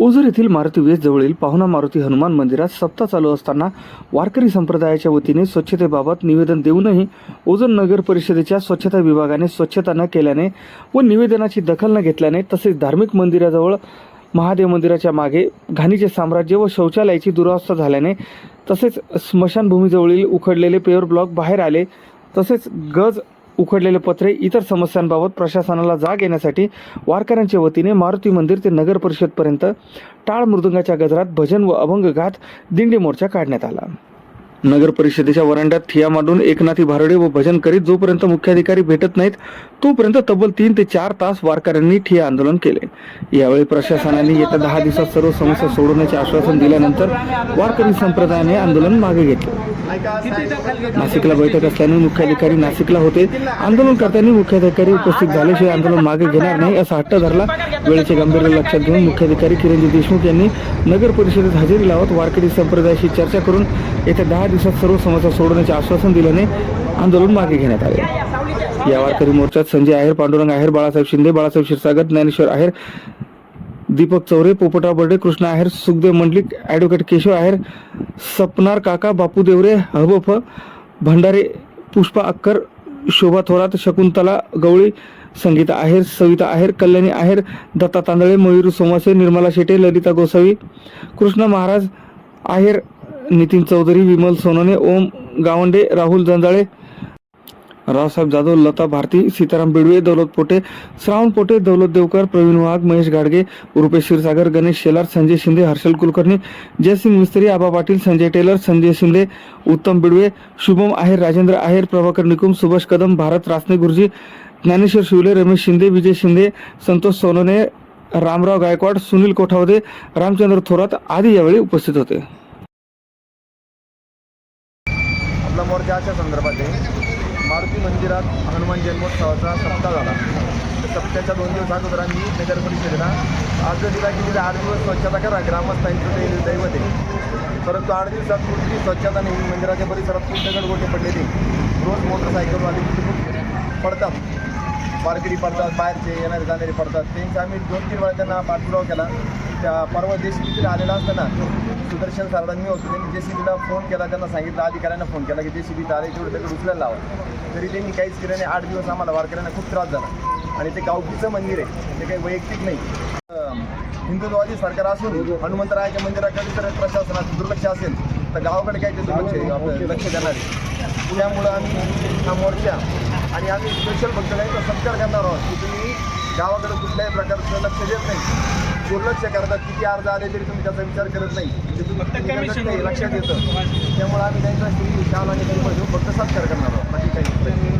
ओझर येथील मारुती वेस जवळील पाहुणा मारुती हनुमान मंदिरात सप्ताह चालू असताना वारकरी संप्रदायाच्या वतीने स्वच्छतेबाबत निवेदन देऊनही ओझर नगर परिषदेच्या स्वच्छता विभागाने स्वच्छता न केल्याने व निवेदनाची दखल न घेतल्याने तसेच धार्मिक मंदिराजवळ महादेव मंदिराच्या मागे घाणीचे साम्राज्य व शौचालयाची दुरावस्था झाल्याने तसेच स्मशानभूमीजवळील उखडलेले पेवर ब्लॉक बाहेर आले तसेच गज उखडलेले पत्रे इतर समस्यांबाबत प्रशासनाला जाग येण्यासाठी वारकऱ्यांच्या वतीने मारुती मंदिर ते नगर परिषदपर्यंत टाळ मृदुंगाच्या गजरात भजन व अभंग गात दिंडी मोर्चा काढण्यात आला. नगर परिषदेच्या वरांड्यात ठिया मांडून एकनाथी भारडे व भजन करीत जोपर्यंत मुख्याधिकारी भेटत नाहीत तोपर्यंत तब्बल तीन ते चार तास वारकऱ्यांनी ठिया आंदोलन केले. यावेळी प्रशासनाने येत्या दहा दिवसात सर्व समस्या सोडवण्याचे आश्वासन दिल्यानंतर वारकरी संप्रदायाने आंदोलन मागे घेतले. नाशिकला बैठक असल्याने मुख्याधिकारी नाशिकला होते. आंदोलनकर्त्यांनी मुख्याधिकारी उपस्थित झाल्याशिवाय आंदोलन मागे घेणार नाही असा हट्ट धरला. वेळेचे गांभीर्य लक्षात घेऊन मुख्याधिकारी किरणजी देशमुख यांनी नगर परिषदेत हजेरी लावत वारकरी संप्रदायाशी चर्चा करून येत्या दहा दिवसात सर्व समस्या सोडवण्याचे आश्वासन दिल्याने आंदोलन मागे घेण्यात आले. या वारकरी मोर्चात संजय आहेर पांडुरंग आहेर बाळासाहेब शिंदे बाळासाहेब क्षीरसागर ज्ञानेश्वर आहेर दीपक चौरे पोपटराव बर्डे कृष्णा आहेर सुखदेव मंडलिक ॲडव्होकेट केशव आहेर सपनार काका बापू देवरे हबफ भंडारे पुष्पा अक्कर शोभा थोरात शकुंतला गवळी संगीता आहेर सविता आहेर कल्याणी आहेर दत्ता तांदळे मयूर सोमासे निर्मला शेटे ललिता गोसावी कृष्ण महाराज आहेर नितीन चौधरी विमल सोनने ओम गावंडे राहुल जंजाळे रावसाहेब जाधव लता भारती सीताराम बिडवे दौलत पोटे श्रावण पोटे दौलत देवकर प्रवीण वाघ महेश गाडगे रुपेश क्षीरसागर गणेश शेलार संजय शिंदे हर्षल कुलकर्णी जयसिंग मिस्त्री आबा पाटील संजय टेलर संजय शिंदे उत्तम बिडवे शुभम आहेर राजेंद्र आहेर प्रभाकर निकुम सुभाष कदम भारत रासने गुरुजी ज्ञानेश्वर शिवले रमेश शिंदे विजय शिंदे संतोष सोनोने रामराव गायकवाड सुनील कोठावदे रामचंद्र थोरात आदी यावेळी उपस्थित होते. आपला मोर्चा अशा संदर्भात मारुती मंदिरात हनुमान जन्मोत्सवाचा सप्ताह झाला. त्या सप्त्याच्या दोन दिवस अगोदर आम्ही नगर परिषदेला अर्ज दिला की तिथे आठ दिवस स्वच्छता करा ग्रामस्थांचं ते दैवत आहे. परंतु आठ दिवसात कुठली स्वच्छता नाही मंदिराच्या परिसरात पूर्ण दगड गोटे पडलेले. रोज मोटरसायकलवाले तिथे पडतात. वारकरी पडतात बाहेरचे येणारे जाणारे पडतात. त्यांचे आम्ही दोन तीन वेळा त्यांना पाठपुरावा केला. त्या परवा जे सी बीला आलेला असताना सुदर्शन सारडांनी होतो त्यांनी जे सी बीला फोन केला त्यांना सांगितलं अधिकाऱ्यांना फोन केला की जे सी बी आले तेवढं त्याकडे उचलायला लावा. तरी त्यांनी काहीच केलं नाही. आठ दिवस आम्हाला वारकऱ्यांना खूप त्रास झाला. आणि ते गावकीचं मंदिर आहे. ते काही वैयक्तिक नाही. हिंदुत्ववादी सरकार असून हनुमंतरायाच्या मंदिराकडे जर प्रशासनाचं दुर्लक्ष असेल तर गावाकडे काय ते दुर्लक्ष लक्ष देणार आहे. त्यामुळं आम्ही हा मोर्चा आणि आम्ही स्पेशल तर सत्कार करणार आहोत. की तुम्ही गावाकडे कुठल्याही प्रकारचं लक्ष देत नाही. दुर्लक्ष करतात किती अर्ज आले तरी तुम्ही त्याचा विचार करत नाही. ते तुम्ही लक्षात येतं. त्यामुळे आम्ही त्यांचा श्री शाल आणि काही घेऊन फक्त सत्कार करणार आहोत. बाकी काही